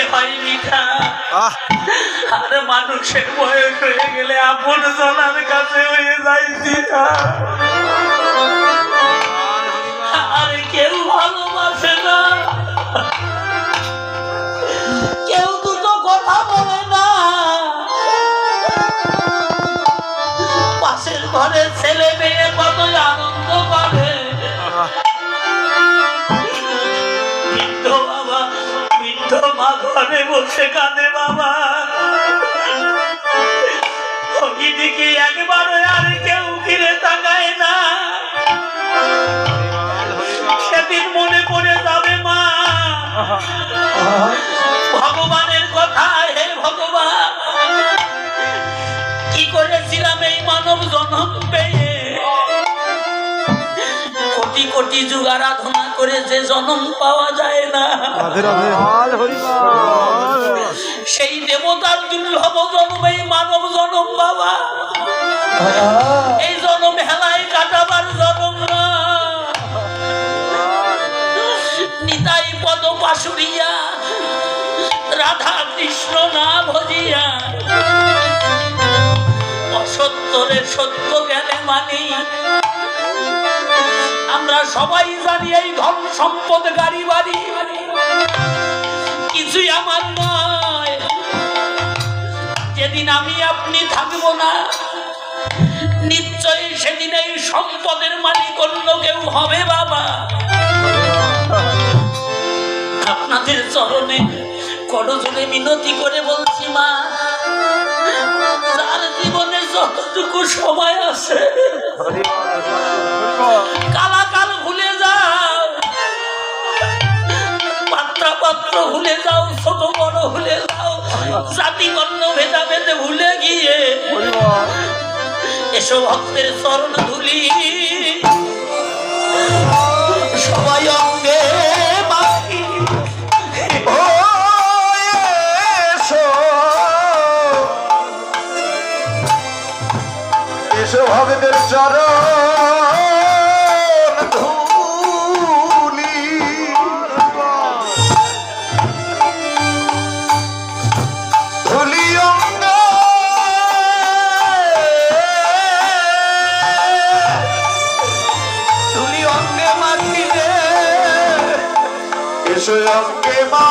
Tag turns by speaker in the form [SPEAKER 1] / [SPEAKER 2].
[SPEAKER 1] হয় মিঠা। আর মানুষের বয়স হয়ে গেলে আপন জনার কাছে হয়ে যায় আর কেউ ভালোবাসে না। কেউ দুটো কথা বলে না। পাশের ঘরে ছেলে মেয়ে কত আনন্দ করে মা ঘরে বসে কাঁদে বাবা। ওইদিকে একবারও আর কেউ ফিরে তাকায় না। সেদিন মনে পড়ে যাবে মা। ভগবানের কথা, হে ভগবান। কি করেছিলাম এই মানব জন্ম কোটি কোটি যুগ আরাধনা করে যে জনম পাওয়া যায় না। সেই দেবতার দুর্লভ জন্ম এই মানব জন্ম বাবা। এই জন্ম হেলায় কাটাবার জন্ম না। নিতাই পদ পাশুরিয়া রাধা কৃষ্ণ না ভজিয়া অসত্যরে সত্য জ্ঞানে মানি সবাই জানি এই ধন সম্পদ গাড়ি বাড়ি। কিছুই আমার নয়। যেদিন আমি আপনি থাকব না নিশ্চয়ই সেদিন এই সম্পদের মালিক অন্য কেউ হবে বাবা। আপনাদের চরণে করজনে মিনতি করে বলছি মা যার জীবনে যতটুকু সময় আছে কালাকাল পাত্রা ভুলে যাও, ছোট বড় ভুলে যাও। জাতি বর্ণ ভেদাভেদে ভুলে গিয়ে এসো ভক্তের চরণ ধুলি। সবাই অঙ্গে
[SPEAKER 2] এসো। এসো চরণ এসো অঙ্গে মা